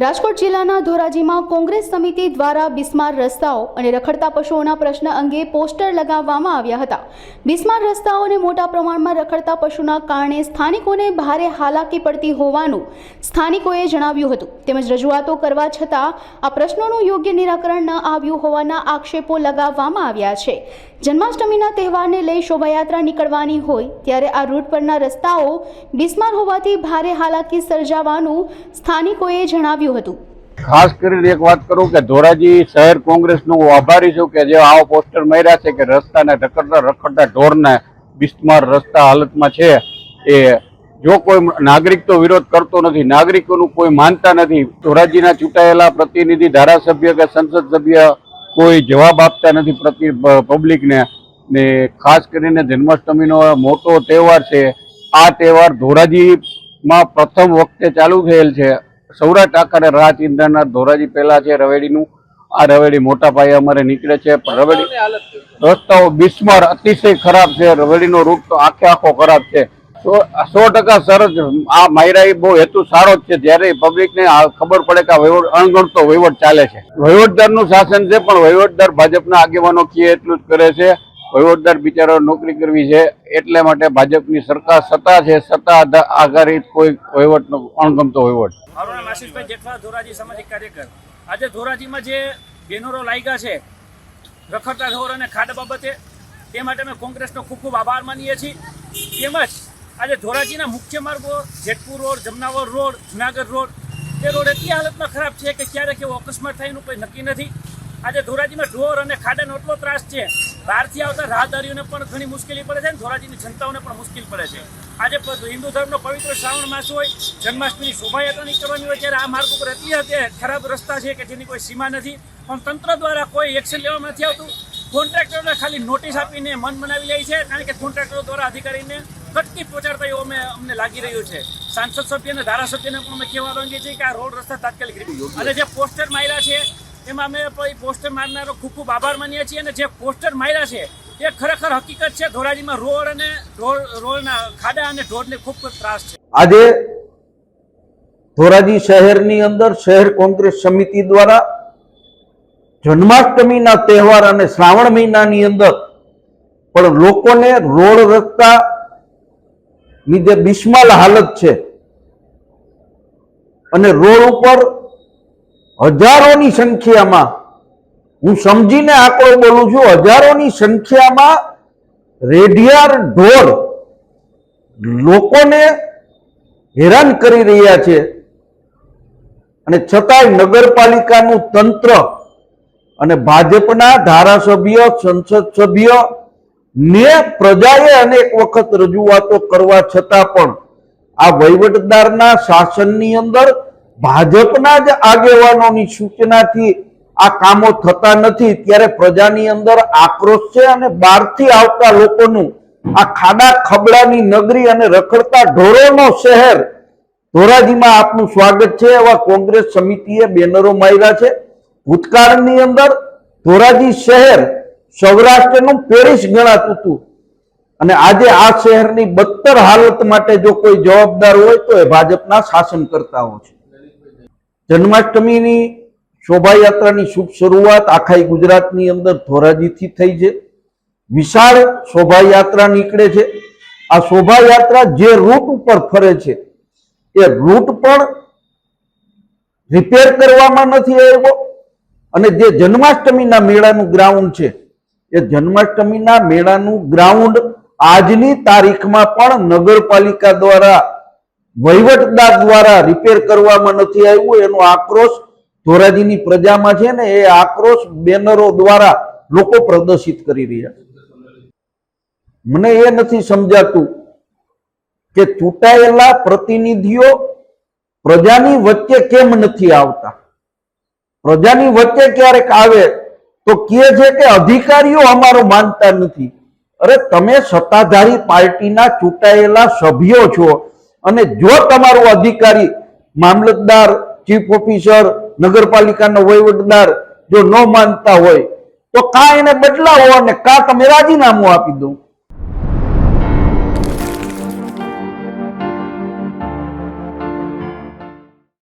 રાજકોટ જિલ્લાના ધોરાજીમાં કોંગ્રેસ સમિતિ દ્વારા બિસ્માર રસ્તાઓ અને રખડતા પશુઓના પ્રશ્ન અંગે પોસ્ટર લગાવવામાં આવ્યા હતા. બિસ્માર રસ્તાઓ અને મોટા પ્રમાણમાં રખડતા પશુના કારણે સ્થાનિકોને ભારે હાલાકી પડતી હોવાનું સ્થાનિકોએ જણાવ્યું હતું. તેમજ રજૂઆતો કરવા છતાં આ પ્રશ્નોનું યોગ્ય નિરાકરણ ન આવ્યું હોવાના આક્ષેપો લગાવવામાં આવ્યા છે. જન્માષ્ટમીના તહેવારને લઈ શોભાયાત્રા નીકળવાની હોય ત્યારે આ રૂટ પરના રસ્તાઓ બિસ્માર હોવાથી ભારે હાલાકી સર્જાવાનું સ્થાનિકોએ જણાવ્યું હતું. ખાસ કરીને એક વાત કરું કે ધોરાજી શહેર કોંગ્રેસનો હું આભારી છું કે જે આવો પોસ્ટર માર્યા છે કે રસ્તાને રખડતા રખડતા ઢોરને બિસ્માર રસ્તા હાલતમાં છે. એ જો કોઈ નાગરિક તો વિરોધ કરતો નથી. નાગરિકોનું કોઈ માનતા નથી. ધોરાજીના ચૂંટાયેલા પ્રતિનિધિ, ધારાસભ્ય કે સંસદ સભ્ય કોઈ જવાબ આપતા નથી પ્રતિ પબ્લિકને. ને ખાસ કરીને જન્માષ્ટમીનો મોટો તહેવાર છે. આ તહેવાર ધોરાજીમાં પ્રથમ વખતે ચાલુ થયેલ છે. સૌરાષ્ટ્ર આખરે રાત ઇંધણના ધોરાજી પહેલા છે રવેડીનું. આ રવેડી મોટા પાયે અમારે નીકળે છે. પણ રવેડી રસ્તાઓ બિસ્માર અતિશય ખરાબ છે. રવેડીનો રૂટ તો આખે આખો ખરાબ છે. સો ટકા સરસ આ માયરા બહુ હેતુ સારો જ છે. જ્યારે પબ્લિકને ખબર પડે કે આ વહીવટ અણગણતો વહીવટ ચાલે છે. વહીવટદારનું શાસન છે પણ વહીવટદાર ભાજપના આગેવાનો કીએ એટલું જ કરે છે. વહીવટદાર બિચારો નોકરી કરવી છે એટલે માટે ભાજપની સરકાર સત્તા છે, સત્તા આધા- આધારિત કોઈ વહીવટનો અણગમતો વહીવટ. મારું નામ આશીષભાઈ ધોરાજી સામાજિક કાર્યકર. આજે ધોરાજીમાં જે બેનરો લાગ્યા છે, રખડતા ઢોર અને ખાડ બાબતે, તે માટે અમે કોંગ્રેસનો ખૂબ ખૂબ આભાર માનીએ છીએ. તેમજ આજે ધોરાજીના મુખ્ય માર્ગો, Jetpur road, Jamnavar road, Junagadh road, તે રોડ એટલી હાલતમાં ખરાબ છે કે ક્યારેક એવો અકસ્માત થાય એનું કોઈ નક્કી નથી. આજે ધોરાજીમાં ઢોર અને ખાડાનો એટલો ત્રાસ છે બહારથી આવતા રાહદારીઓને પણ ઘણી મુશ્કેલી પડે છે અને ધોરાજીની જનતાઓને પણ મુશ્કેલ પડે છે. આજે હિન્દુ ધર્મનો પવિત્ર શ્રાવણ માસ હોય, જન્માષ્ટમીની શોભાયાત્રા નીકળવાની હોય ત્યારે આ માર્ગ ઉપર એટલી હદે ખરાબ રસ્તા છે કે જેની કોઈ સીમા નથી. પણ તંત્ર દ્વારા કોઈ એક્શન લેવામાં નથી આવતું. કોન્ટ્રાક્ટરોને ખાલી નોટિસ આપીને મન બનાવી લે છે, કારણ કે કોન્ટ્રાક્ટરો દ્વારા અધિકારીને કટકી પહોંચાડતા એવું અમે, અમને લાગી રહ્યું છે. સાંસદ સભ્ય અને ધારાસભ્યને પણ અમે કહેવા માંગીએ છીએ કે આ રોડ રસ્તા તાત્કાલિક અને જે પોસ્ટર માર્યા છે એમાં અમે પોસ્ટર મારનારો ખૂબ ખૂબ આભાર માનીએ છીએ અને જે પોસ્ટર માર્યા છે, એ ખરેખર હકીકત છે, ધોરાજીમાં રોડ અને રોડ રોડના ખાડા અને ઢોરને ખૂબ ત્રાસ છે. આજે ધોરાજી શહેરની અંદર શહેર કોંગ્રેસ સમિતિ દ્વારા જન્માષ્ટમીના તહેવાર અને શ્રાવણ મહિનાની અંદર પણ લોકોને રોડ રસ્તા ની જે બિસ્માલ હાલત છે. અને રોડ ઉપર હજારોની સંખ્યામાં, હું સમજીને આંકડો બોલું છું, હજારોની સંખ્યામાં રેડિયાર ઢોર લોકોને હેરાન કરી રહ્યા છે. અને છતાંય નગરપાલિકાનું તંત્ર અને ભાજપના ધારાસભ્ય, સંસદ સભ્ય ને પ્રજાએ અનેક વખત રજૂઆતો કરવા છતાં પણ આ વહીવટદારના શાસનની અંદર ભાજપના જ આગેવાનોની સૂચનાથી આ કામો થતા નથી, ત્યારે પ્રજાની અંદર આક્રોશ છે અને બહારથી આવતા લોકોનું આ ખાડા ખબડાની નગરી અને રખડતા ઢોરોનો શહેર ધોરાજીમાં આપનું સ્વાગત છે. એવા કોંગ્રેસ સમિતિએ બેનરો માર્યા છે. ભૂતકાળની અંદર ધોરાજી શહેર સૌરાષ્ટ્રનું પેરિસ ગણાતું હતું. અને આજે આ શહેરની બદતર હાલત માટે જો કોઈ જવાબદાર હોય તો એ ભાજપના શાસનકર્તાઓ છે. જન્માષ્ટમીની શોભાયાત્રાની શુભ શરૂઆત આખા ગુજરાતની અંદર ધોરાજીથી થઈ છે. વિશાળ શોભાયાત્રા નીકળે છે. આ શોભાયાત્રા જે રૂટ ઉપર ફરે છે, એ રૂટ પણ રિપેર કરવામાં નથી આવ્યો અને જે જન્માષ્ટમીના મેળાનું ગ્રાઉન્ડ છે, એ જન્માષ્ટમીના મેળાનું ગ્રાઉન્ડ આજની તારીખમાં પણ નગરપાલિકા દ્વારા વહીવટદાર દ્વારા રિપેર કરવામાં નથી આવ્યું, એનો આક્રોશ ધોરાજીની પ્રજામાં છે ને, એ આક્રોશ બેનરો દ્વારા લોકો પ્રદર્શિત કરી રહ્યા છે. મને એ નથી સમજાતું કે ચૂંટાયેલા પ્રતિનિધિઓ પ્રજાની વચ્ચે કેમ નથી આવતા? પ્રજાની વચ્ચે ક્યારેક આવે તો કહે છે કે અધિકારીઓ અમારો માનતા નથી. અરે તમે સત્તાધારી પાર્ટીના ચૂંટાયેલા સભ્યો છો અને જો તમારો અધિકારી મામલતદાર ચીફ ઓફિસર નગરપાલિકાનો વહીવટદાર જો ન માનતા હોય, તો કા એને બદલાવો અને કા તમે રાજીનામું આપી દો